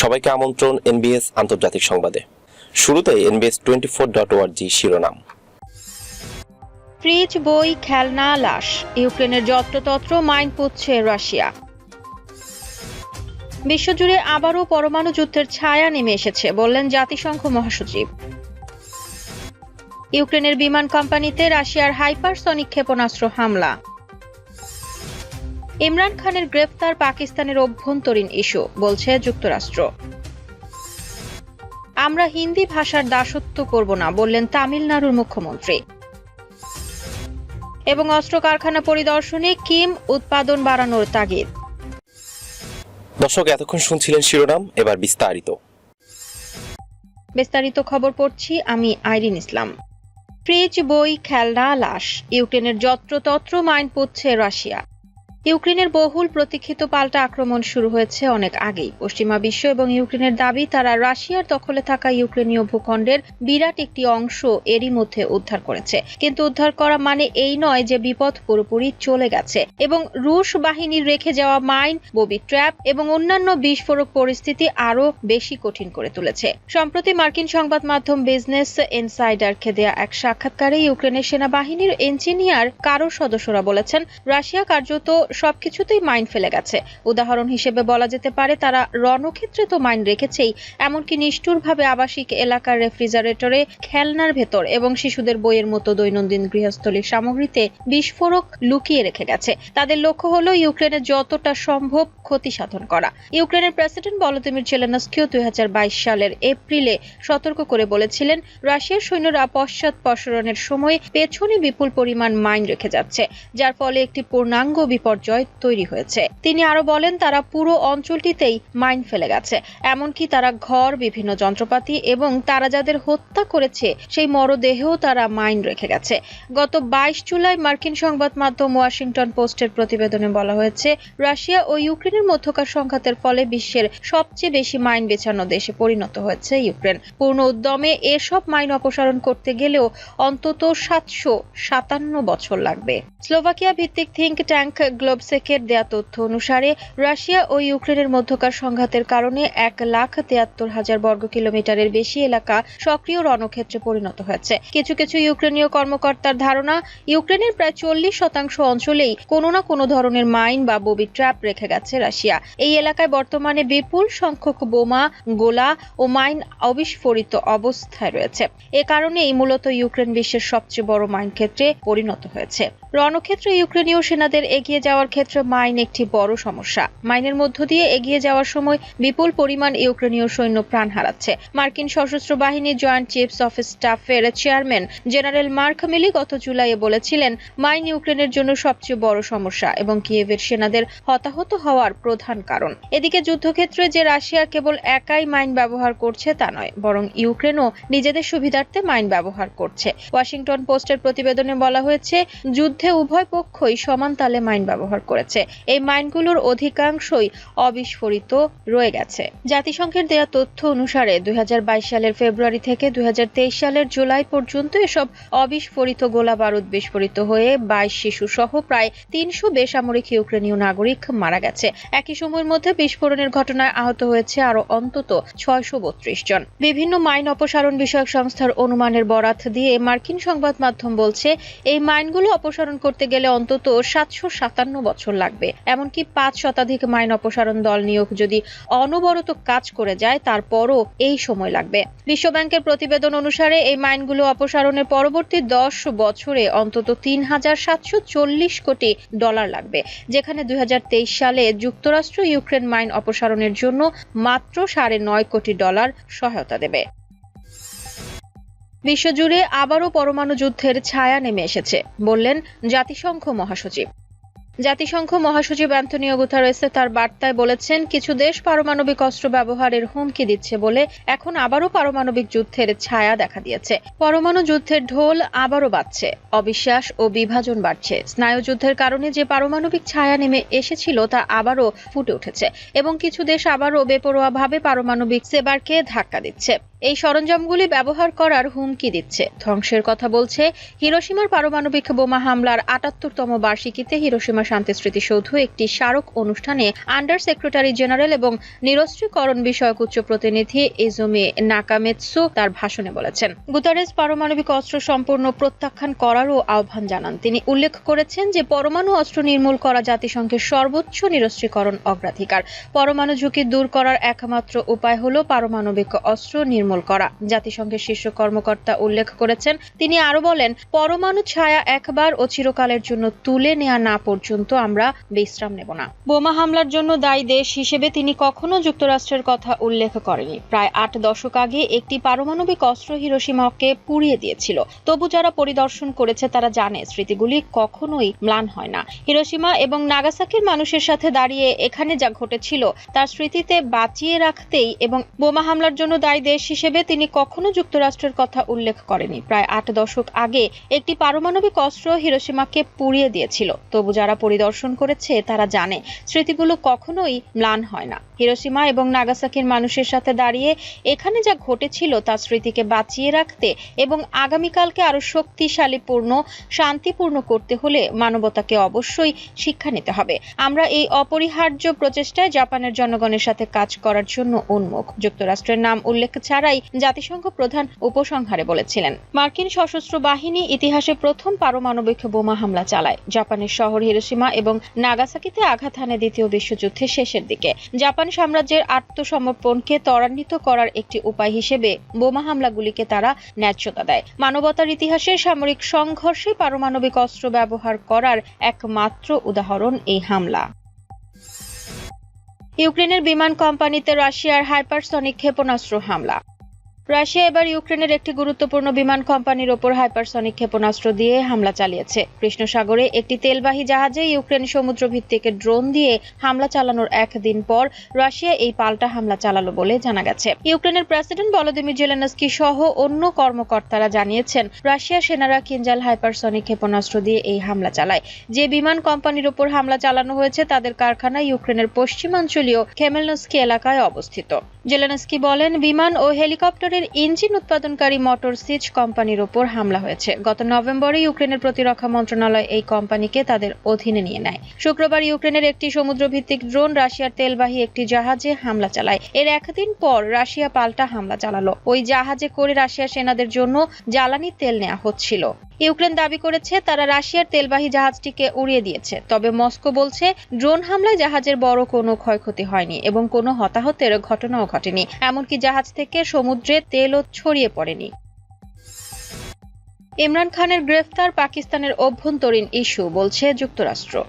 সবাইকে আমন্ত্রণ এনবিএস আন্তর্জাতিক সংবাদে। শুরুতে এনবিএস টোয়েন্টি ফোর ডট ওয়ার্জি শিরোনাম। ফ্রিজ, বই, খেলনা, লাশ। ইউক্রেনের যত্রতত্র মাইন পুচ্ছে রাশিয়া। বিশ্বজুড়ে আবারও পরমাণু যুদ্ধের ছায়া নেমে এসেছে, বললেন জাতিসংঘ মহাসচিব। ইউক্রেনের বিমান কোম্পানিতে রাশিয়ার হাইপারসনিক ক্ষেপণাস্ত্র হামলা। ইমরান খানের গ্রেফতার পাকিস্তানের অভ্যন্তরীণ ইস্যু বলছে যুক্তরাষ্ট্র। আমরা হিন্দি ভাষার দাসত্ব করব না বললেন তামিলনাড়ুর মুখ্যমন্ত্রী। এবং অস্ত্র কারখানা পরিদর্শনে কিম উৎপাদন বাড়ানোর তাগিদ। দর্শক এতক্ষণ শুনছিলেন শিরোনাম এবার বিস্তারিত। বিস্তারিত খবর পড়ছি আমি আইরিন ইসলাম। ফ্রিজ বই খেলনা লাশ। ইউক্রেনের যত্রতত্র মাইন পুচ্ছে রাশিয়া। ইউক্রেনের বহুল প্রতীক্ষিত পাল্টা আক্রমণ শুরু হয়েছে অনেক আগেই। পশ্চিমা বিশ্ব এবং ইউক্রেনের দাবি, তারা রাশিয়ার দখলে থাকা ইউক্রেনীয় ভূখণ্ডের বিরাট একটি অংশ এরই মধ্যে উদ্ধার করেছে। কিন্তু উদ্ধার করা মানে এই নয় যে বিপদ পুরোপুরি চলে গেছে এবং রুশ বাহিনীর রেখে যাওয়া মাইন, ববি ট্র্যাপ এবং অন্যান্য বিস্ফোরক পরিস্থিতি আরও বেশি কঠিন করে তুলেছে। সম্প্রতি মার্কিন সংবাদ মাধ্যম বিজনেস ইনসাইডারকে দেয়া এক সাক্ষাৎকারে ইউক্রেনের সেনাবাহিনীর ইঞ্জিনিয়ার কারও সদস্যরা বলেছেন, রাশিয়া কার্যত সবকিছুতেই মাইন ফেলে গেছে। উদাহরণ হিসেবে বলা যেতে পারে, তারা রণক্ষেত্রে তো মাইন রেখেছেই, এমনকি নিষ্ঠুরভাবে আবাসিক এলাকার রেফ্রিজারেটরে, খেলনার ভেতর এবং শিশুদের বইয়ের মতো দৈনন্দিন গৃহস্থলীর সামগ্রীতে বিস্ফোরক লুকিয়ে রেখে গেছে। তাদের লক্ষ্য হলো ইউক্রেনের যতটা সম্ভব ক্ষতি সাধন করা। ইউক্রেনের প্রেসিডেন্ট ভলোদিমির জেলেনস্কিও দুই হাজার বাইশ সালের এপ্রিলে সতর্ক করে বলেছিলেন, রাশিয়ার সৈন্যরা পশ্চাৎ পশ্চাৎপসরণের সময় পেছনে বিপুল পরিমাণ মাইন রেখে যাচ্ছে, যার ফলে একটি পূর্ণাঙ্গ বিপর্যয় তৈরি হয়েছে। তিনি আরও বলেন, তারা পুরো অঞ্চলটিতেই মাইন ফেলে গেছে। এমনকি তারা ঘর, বিভিন্ন যন্ত্রপাতি এবং তারা যাদের হত্যা করেছে, সেই মরদেহেও তারা মাইন রেখে গেছে। গত বাইশ জুলাই মার্কিন সংবাদ মাধ্যম ওয়াশিংটন পোস্টের প্রতিবেদনে বলা হয়েছে, রাশিয়া ও ইউক্রেনের মধ্যকার সংঘাতের ফলে বিশ্বের সবচেয়ে বেশি মাইন বেছানো দেশে পরিণত হয়েছে ইউক্রেন। পূর্ণ উদ্যমে এসব মাইন অপসারণ করতে গেলেও অন্তত সাতশো সাতান্ন বছর লাগবে। স্লোভাকিয়া ভিত্তিক থিঙ্ক ট্যাঙ্ক গ্লোবসেকের দেয়া তথ্য অনুসারে, রাশিয়া ও ইউক্রেনের মধ্যকার সংঘাতের কারণে এক লাখ তিয়াত্তর হাজার বর্গ কিলোমিটারের বেশি এলাকা সক্রিয় রণক্ষেত্রে পরিণত হয়েছে। কিছু কিছু ইউক্রেনীয় কর্মকর্তার ধারণা, ইউক্রেনের প্রায় চল্লিশ শতাংশ অঞ্চলেই কোনো না কোনো ধরনের মাইন বা ববি ট্র্যাপ রেখে গেছে রাশিয়া। এই এলাকায় বর্তমানে বিপুল সংখ্যক বোমা, গোলা ও মাইন অবিস্ফোরিত অবস্থায় রয়েছে। এ কারণেই মূলত ইউক্রেন বিশ্বের সবচেয়ে বড় মাইন ক্ষেত্রে পরিণত হয়েছে। রণক্ষেত্রে ইউক্রেনীয় সেনাদের এগিয়ে যাওয়ার ক্ষেত্রে মাইন একটি বড় সমস্যা। মাইনের মধ্য দিয়ে এগিয়ে যাওয়ার সময় বিপুল পরিমাণ ইউক্রেনীয় সৈন্য প্রাণ হারাচ্ছে। মার্কিন সশস্ত্র বাহিনীর জয়েন্ট চিফস অফ স্টাফের চেয়ারম্যান জেনারেল মার্ক মিলি গত জুলাইয়ে বলেছিলেন, মাইন ইউক্রেনের জন্য সবচেয়ে বড় সমস্যা এবং কিয়েভের সেনাদের হতাহত হওয়ার প্রধান কারণ। এদিকে যুদ্ধক্ষেত্রে যে রাশিয়া কেবল একাই মাইন ব্যবহার করছে তা নয়, বরং ইউক্রেনও নিজেদের সুবিধার্থে মাইন ব্যবহার করছে। ওয়াশিংটন পোস্টের প্রতিবেদনে বলা হয়েছে, যুদ্ধে উভয় পক্ষই সমান তালে মাইন ব্যবহার করেছে। এই মাইনগুলোর অধিকাংশই অবিস্ফোরিত রয়ে গেছে। জাতিসংঘের দেয়া তথ্য অনুসারে দুই হাজার বাইশ সালের ফেব্রুয়ারি থেকে দুই হাজার তেইশ সালের জুলাই পর্যন্ত এসব অবিস্ফোরিত গোলা বারুদ বিস্ফোরিত হয়ে বাইশ শিশু সহ প্রায় তিনশো বেসামরিক ইউক্রেনীয় নাগরিক মারা গেছে। একই সময়ের মধ্যে বিস্ফোরণের ঘটনায় আহত হয়েছে আরও অন্তত ছয়শো বত্রিশ জন। বিভিন্ন মাইন অপসারণ বিষয়ক সংস্থার অনুমানের বরাত দিয়ে মার্কিন সংবাদ মাধ্যম বলছে, এই মাইনগুলো অপসারণ করতে গেলে অন্তত সাতশো সাতান্ন বছর লাগবে। এমনকি পাঁচ শতাধিক মাইন অপসারণ দল নিয়োগ যদি অনবরত কাজ করে যায়, তারপরও এই সময় লাগবে। বিশ্বব্যাংকের প্রতিবেদন অনুসারে এই মাইনগুলো অপসারণের পরবর্তী দশ বছরে অন্তত তিন হাজার সাতশো চল্লিশ কোটি ডলার লাগবে, যেখানে দুই হাজার তেইশ সালে যুক্তরাষ্ট্র ইউক্রেন মাইন অপসারণের জন্য মাত্র সাড়ে নয় কোটি ডলার সহায়তা দেবে। বিশ্বজুড়ে আবারও পরমাণু যুদ্ধের ছায়া নেমে এসেছে, বললেন জাতিসংঘ মহাসচিব। জাতিসংঘ মহাসচিব অ্যান্টনিও গুতারেস তার বার্তায় বলেছেন, কিছু দেশ পারমাণবিক অস্ত্র ব্যবহারের হুমকি দিচ্ছে বলে এখন আবারও পারমাণবিক যুদ্ধের ছায়া দেখা দিয়েছে। পরমাণু যুদ্ধের ঢোল আবারও বাড়ছে অবিশ্বাস ও বিভাজন বাড়ছে। স্নায়ুযুদ্ধের কারণে যে পারমাণবিক ছায়া নেমে এসেছিল তা আবারও ফুটে উঠেছে এবং কিছু দেশ আবারও বেপরোয়াভাবে পারমাণবিক সেবারকে ধাক্কা দিচ্ছে। এই সরঞ্জামগুলি ব্যবহার করার হুমকি দিচ্ছে। ধ্বংসের কথা বলছে হিরোসীমার পারমাণবিক বোমা হামলার আটাত্তরতম বার্ষিকীতে হিরোসীমা শান্তি স্মৃতিসৌধ একটি স্মারক অনুষ্ঠানে আন্ডার সেক্রেটারি জেনারেল এবং নিরস্ত্রীকরণ বিষয়ক উচ্চ প্রতিনিধি ইজুমি নাকামেৎসু তার ভাষণে বলেছেন। গুতারেস পারমাণবিক অস্ত্র সম্পূর্ণ প্রত্যাখ্যান করারও আহ্বান জানান। তিনি উল্লেখ করেছেন যে পরমাণু অস্ত্র নির্মূল করা জাতিসংঘের সর্বোচ্চ নিরস্ত্রীকরণ অগ্রাধিকার। পরমাণু ঝুঁকি দূর করার একমাত্র উপায় হল পারমাণবিক অস্ত্র নির্মূল করা। জাতিসংঘের শীর্ষ কর্মকর্তা উল্লেখ করেছেন, তিনি আরও বলেন, পরমাণু ছায়া একবার ও চিরকালের জন্য তুলে নেওয়া না পর্যন্ত আমরা বিশ্রাম নেব না। বোমা হামলার জন্য দায়ী দেশ হিসেবে তিনি কখনো যুক্তরাষ্ট্রের কথা উল্লেখ করেনি প্রায় আট দশক আগে একটি পারমাণবিক অস্ত্র হিরোসীমাকে পুড়িয়ে দিয়েছিল। তবু যারা পরিদর্শন করেছে, তারা জানে স্মৃতিগুলি কখনোই ম্লান হয় না। হিরোসীমা এবং নাগাসাকির মানুষের সাথে দাঁড়িয়ে এখানে যা ঘটেছিল, তার স্মৃতিতে বাঁচিয়ে রাখতেই এবং বোমা হামলার জন্য দায়ী দেশ হিসেবে তিনি কখনো যুক্তরাষ্ট্রের কথা উল্লেখ করেনি প্রায় আট দশক আগে একটি পারমাণবিক অস্ত্র হিরোসীমাকে পুড়িয়ে দিয়েছিল। তবু যারা পরিদর্শন করেছে, তারা জানে, স্মৃতিগুলো কখনোই ম্লান হয় না। হিরোসীমা এবং নাগাসাকির মানুষের সাথে দাঁড়িয়ে এখানে যা ঘটেছিল তার স্মৃতিকে বাঁচিয়ে রাখতে এবং আগামীকালকে আরও শক্তিশালীপূর্ণ, শান্তিপূর্ণ করতে হলে মানবতাকে অবশ্যই শিক্ষা নিতে হবে। আমরা এই অপরিহার্য প্রচেষ্টায় জাপানের জনগণের সাথে কাজ করার জন্য উন্মুখ। যুক্তরাষ্ট্রের নাম উল্লেখ ছাড়াই জাতিসংঘ প্রধান উপসংহারে বলেছিলেন। মার্কিন সশস্ত্র বাহিনী ইতিহাসে প্রথম পারমাণবিক বোমা হামলা চালায়। জাপানের শহর হিরোসীমা এবং নাগাসাকিতে আঘাত হানে দ্বিতীয় বিশ্বযুদ্ধের শেষের দিকে। জাপান সাম্রাজ্যের আত্মসমর্পণকে ত্বরান্বিত করার একটি উপায় হিসেবে বোমা হামলাগুলিকে তারা ন্যায্যতা দেয়। মানবতার ইতিহাসে সামরিক সংঘর্ষে পারমাণবিক অস্ত্র ব্যবহার করার একমাত্র উদাহরণ এই হামলা। ইউক্রেনের বিমান কোম্পানিতে রাশিয়ার হাইপারসনিক ক্ষেপণাস্ত্র হামলা। রাশিয়া এবার ইউক্রেনের একটি গুরুত্বপূর্ণ বিমান কোম্পানির ওপর হাইপারসনিক ক্ষেপণাস্ত্র দিয়ে হামলা চালিয়েছে। কৃষ্ণ সাগরে একটি তেলবাহী জাহাজে ইউক্রেন সমুদ্র ভিত্তিক ড্রোন দিয়ে হামলা চালানোর একদিন পর রাশিয়া এই পাল্টা হামলা চালালো বলে জানা গেছে। ইউক্রেনের প্রেসিডেন্ট ভলোদিমির জেলেনস্কি সহ অন্য কর্মকর্তারা জানিয়েছেন রাশিয়া সেনারা কিনজাল হাইপারসনিক ক্ষেপণাস্ত্র দিয়ে এই হামলা চালায়। যে বিমান কোম্পানির ওপর হামলা চালানো হয়েছে তাদের কারখানা ইউক্রেনের পশ্চিমাঞ্চলীয় খেমেলনস্কি এলাকায় অবস্থিত। জেলেনস্কি বলেন, বিমান ও হেলিকপ্টারের ইঞ্জিন উৎপাদনকারী মোটর সিচ কোম্পানির ওপর হামলা হয়েছে। গত নভেম্বরে ইউক্রেনের প্রতিরক্ষা মন্ত্রণালয় এই কোম্পানিকে তাদের অধীনে নিয়ে নেয়। শুক্রবার ইউক্রেনের একটি সমুদ্রভিত্তিক ড্রোন রাশিয়ার তেলবাহী একটি জাহাজে হামলা চালায়। এর একদিন পর রাশিয়া পাল্টা হামলা চালালো। ওই জাহাজে করে রাশিয়া সেনাদের জন্য জ্বালানি তেল নেওয়া হচ্ছিল। ইউক্রেন দাবি করেছে তারা রাশিয়ার তেলবাহী জাহাজটিকে উড়িয়ে দিয়েছে। তবে মস্কো বলছে, ড্রোন হামলায় জাহাজের বড় কোনো ক্ষয়ক্ষতি হয়নি এবং কোনো হতাহতের ঘটনাও ঘটেনি। এমনকি জাহাজ থেকে সমুদ্রে তেলও ছড়িয়ে পড়েনি। ইমরান খানের গ্রেফতার পাকিস্তানের অভ্যন্তরীণ ইস্যু, বলছে যুক্তরাষ্ট্র।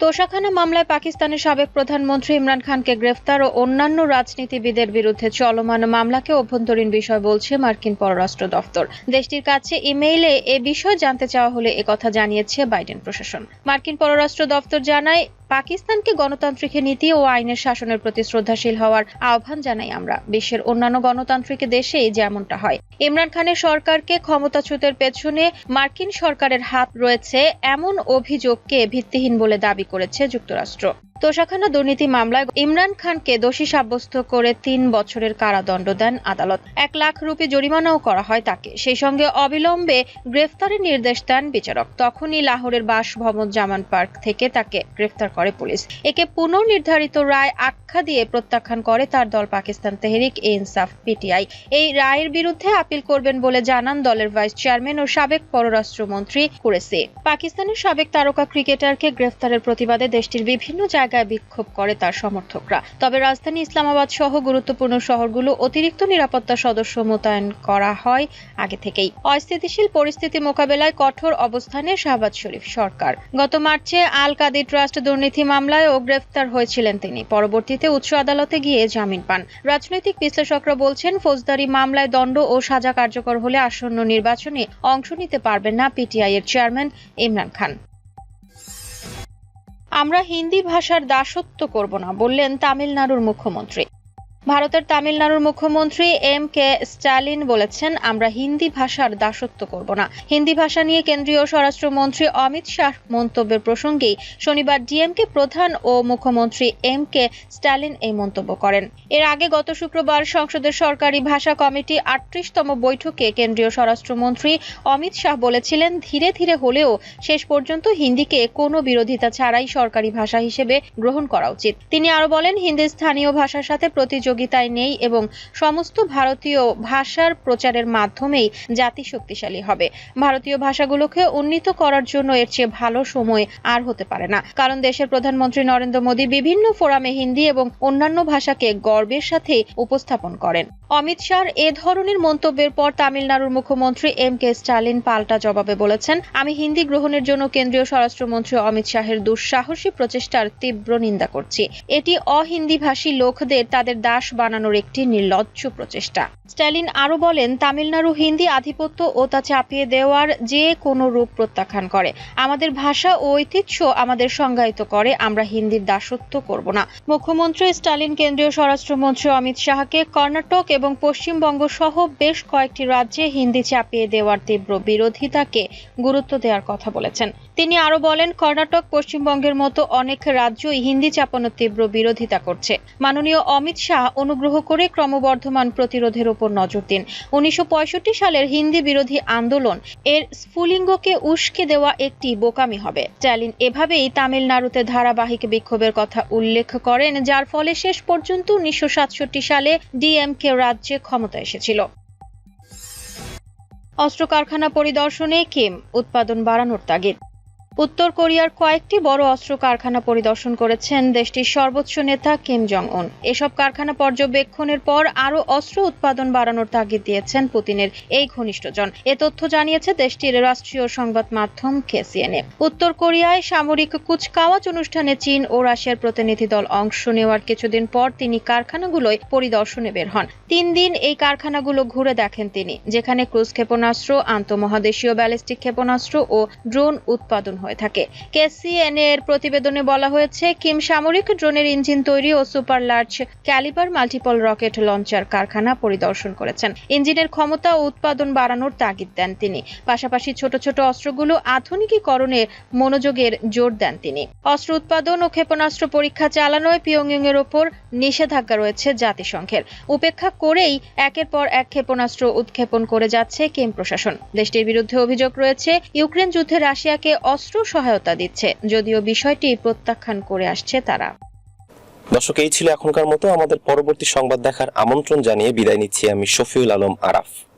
তোষাখানা মামলায় পাকিস্তানের সাবেক প্রধানমন্ত্রী ইমরান খানকে গ্রেফতার ও অন্যান্য রাজনীতিবিদের বিরুদ্ধে চলমান মামলাকে অভ্যন্তরীণ বিষয় বলছে মার্কিন পররাষ্ট্র দফতর। দেশটির কাছে ইমেইলে এ বিষয় জানতে চাওয়া হলে একথা জানিয়েছে বাইডেন প্রশাসন। মার্কিন পররাষ্ট্র দফতর জানায়, পাকিস্তানকে গণতান্ত্রিক নীতি ও আইনের শাসনের প্রতি শ্রদ্ধাশীল হওয়ার আহ্বান জানাই আমরা। বিশ্বের অন্যান্য গণতান্ত্রিক দেশেই যেমনটা হয়। ইমরান খানের সরকারকে ক্ষমতাচ্যুতের পেছনে মার্কিন সরকারের হাত রয়েছে এমন অভিযোগকে ভিত্তিহীন বলে দাবি করেছে যুক্তরাষ্ট্র। তোষাখানা দুর্নীতি মামলায় ইমরান খানকে দোষী সাব্যস্ত করে তিন বছরের কারাদণ্ড দেন আদালত। এক লাখ রুপি জরিমানাও করা হয় তাকে। সেই সঙ্গে অবিলম্বে গ্রেফতারের নির্দেশ দেন বিচারক। তখনই লাহোরের বাসভবন জামান পার্ক থেকে তাকে গ্রেফতার করে পুলিশ। একে পুনর্নির্ধারিত রায় আখ্যা দিয়ে প্রত্যাখ্যান করে তার দল পাকিস্তান তেহরিক এ ইনসাফ, পিটিআই। এই রায়ের বিরুদ্ধে আপিল করবেন বলে জানান দলের ভাইস চেয়ারম্যান ও সাবেক পররাষ্ট্রমন্ত্রী কুরেসি পাকিস্তানের সাবেক তারকা ক্রিকেটারকে গ্রেফতারের প্রতিবাদে দেশটির বিভিন্ন জায়গায় বিক্ষোভ করে তার সমর্থকরা। তবে রাজধানী ইসলামাবাদ সহ গুরুত্বপূর্ণ শহরগুলো অতিরিক্ত নিরাপত্তা সদস্য মোতায়েন করা হয় আগে থেকেই। অস্থিতিশীল পরিস্থিতি মোকাবেলায় কঠোর অবস্থানে শাহবাজ শরীফ সরকার। গত মার্চে আল কাদি ট্রাস্ট দুর্নীতি মামলায় ও গ্রেফতার হয়েছিলেন তিনি। পরবর্তীতে উচ্চ আদালতে গিয়ে জামিন পান। রাজনৈতিক বিশ্লেষকরা বলছেন, ফৌজদারি মামলায় দণ্ড ও সাজা কার্যকর হলে আসন্ন নির্বাচনে অংশ নিতে পারবেন না পিটিআই এর চেয়ারম্যান ইমরান খান। আমরা হিন্দি ভাষার দাসত্ব করব না বললেন তামিলনাড়ুর মুখ্যমন্ত্রী। ভারতের তামিলনাড়ুর মুখ্যমন্ত্রী এম কে স্ট্যালিন বলেছেন, আমরা হিন্দি ভাষার দাসত্ব করব না। হিন্দি ভাষা নিয়ে কেন্দ্রীয় স্বরাষ্ট্রমন্ত্রী অমিত শাহ মন্তব্যের প্রসঙ্গেই শনিবার ডিএমকে প্রধান ও মুখ্যমন্ত্রী এম কে স্ট্যালিন এই মন্তব্য করেন। এর আগে গত শুক্রবার সংসদের সরকারি ভাষা কমিটি আটত্রিশতম বৈঠকে কেন্দ্রীয় স্বরাষ্ট্রমন্ত্রী অমিত শাহ বলেছিলেন, ধীরে ধীরে হলেও শেষ পর্যন্ত হিন্দিকে কোনো বিরোধিতা ছাড়াই সরকারি ভাষা হিসেবে গ্রহণ করা উচিত। তিনি আরও বলেন হিন্দি স্থানীয় ভাষার সাথে প্রতিযোগিতায় নেই এবং সমস্ত ভারতীয় ভাষার প্রচারের মাধ্যমেই জাতি শক্তিশালী হবে। ভারতীয় ভাষাগুলোকে উন্নীত করার জন্য এর চেয়ে ভালো সময় আর হতে পারে না। কারণ দেশের প্রধানমন্ত্রী নরেন্দ্র মোদী বিভিন্ন ফোরামে হিন্দি এবং অন্যান্য ভাষাকে গর্বের সাথে উপস্থাপন করেন। অমিত শাহর এ ধরনের মন্তব্যের পর তামিলনাড়ুর মুখ্যমন্ত্রী এম কে স্টালিন পাল্টা জবাবে বলেছেন, আমি হিন্দি গ্রহণের জন্য কেন্দ্রীয় স্বরাষ্ট্রমন্ত্রী অমিত শাহের দুঃসাহসী প্রচেষ্টার তীব্র নিন্দা করছি। এটি অহিন্দিভাষী লোকদের তাদের দাস বানানোর একটি নির্লজ্জ প্রচেষ্টা। স্ট্যালিন আরও বলেন, তামিলনাড়ু হিন্দি আধিপত্য ও তা চাপিয়ে দেওয়ার যে কোনো রূপ প্রত্যাখ্যান করে। আমাদের ভাষা ও ঐতিহ্য আমাদের সংজ্ঞায়িত করে, আমরা হিন্দির দাসত্ব করব না। মুখ্যমন্ত্রী স্টালিন কেন্দ্রীয় স্বরাষ্ট্রমন্ত্রী অমিত শাহকে কর্ণাটক এবং পশ্চিমবঙ্গ সহ বেশ কয়েকটি রাজ্যে হিন্দি চাপিয়ে দেওয়ার তীব্র বিরোধিতাকে গুরুত্ব দেওয়ার কথা বলেছেন। তিনি আরও বলেন, কর্ণাটক পশ্চিমবঙ্গের মতো অনেক রাজ্যই হিন্দি চাপানোর তীব্র বিরোধিতা করছে। মাননীয় অমিত শাহ অনুগ্রহ করে ক্রমবর্ধমান প্রতিরোধের উপর নজর দিন। উনিশশো সালের হিন্দি বিরোধী আন্দোলন এর স্ফুলিঙ্গকে উস্কে দেওয়া একটি বোকামি হবে। স্ট্যালিন এভাবেই তামিলনাড়ুতে ধারাবাহিক বিক্ষোভের কথা উল্লেখ করেন, যার ফলে শেষ পর্যন্ত উনিশশো সাতষট্টি সালে ডিএমকে রাজ্যে ক্ষমতা এসেছিল। অস্ত্র কারখানা পরিদর্শনে কিম, উৎপাদন বাড়ানোর তাগিদ। উত্তর কোরিয়ার কয়েকটি বড় অস্ত্র কারখানা পরিদর্শন করেছেন দেশটির সর্বোচ্চ নেতা কিম জং উন এসব কারখানা পর্যবেক্ষণের পর আরও অস্ত্র উৎপাদন বাড়ানোর তাগিদ দিয়েছেন পুতিনের এই ঘনিষ্ঠজন। এ তথ্য জানিয়েছে দেশটির রাষ্ট্রীয় সংবাদ মাধ্যম কেসিএনএ। উত্তর কোরিয়ায় সামরিক কুচকাওয়াজ অনুষ্ঠানে চীন ও রাশিয়ার প্রতিনিধি দল অংশ নেওয়ার কিছুদিন পর তিনি কারখানাগুলোয় পরিদর্শনে বের হন। তিন দিন এই কারখানাগুলো ঘুরে দেখেন তিনি, যেখানে ক্রুজ ক্ষেপণাস্ত্র, আন্তঃমহাদেশীয় ব্যালিস্টিক ক্ষেপণাস্ত্র ও ড্রোন উৎপাদন হয়ে থাকে। কেসিএনএ এর প্রতিবেদনে বলা হয়েছে, কিম সামরিক ড্রোনের ইঞ্জিন তৈরি ও super large calibre multiple rocket launcher কারখানা পরিদর্শন করেছেন। ইঞ্জিনের ক্ষমতা ও উৎপাদন বাড়ানোর তাগিদ দেন তিনি। পাশাপাশি ছোট ছোট অস্ত্রগুলো আধুনিকীকরণে মনোযোগের জোর দেন তিনি। অস্ত্র উৎপাদন ও ক্ষেপণাস্ত্র পরীক্ষা চালানোয় পিয়ংইয়ং এর ওপর নিষেধাজ্ঞা রয়েছে জাতিসংঘের। উপেক্ষা করেই একের পর এক ক্ষেপণাস্ত্র উৎক্ষেপণ করে যাচ্ছে কিম প্রশাসন। দেশটির বিরুদ্ধে অভিযোগ রয়েছে, ইউক্রেন যুদ্ধে রাশিয়াকে অস্ত্র সহায়তা দিচ্ছে, যদিও বিষয়টি প্রত্যাখ্যান করে আসছে তারা। দর্শক, এই ছিল এখনকার মতো। আমাদের পরবর্তী সংবাদ দেখার আমন্ত্রণ জানিয়ে বিদায় নিচ্ছি আমি শফিউল আলম আরাফ।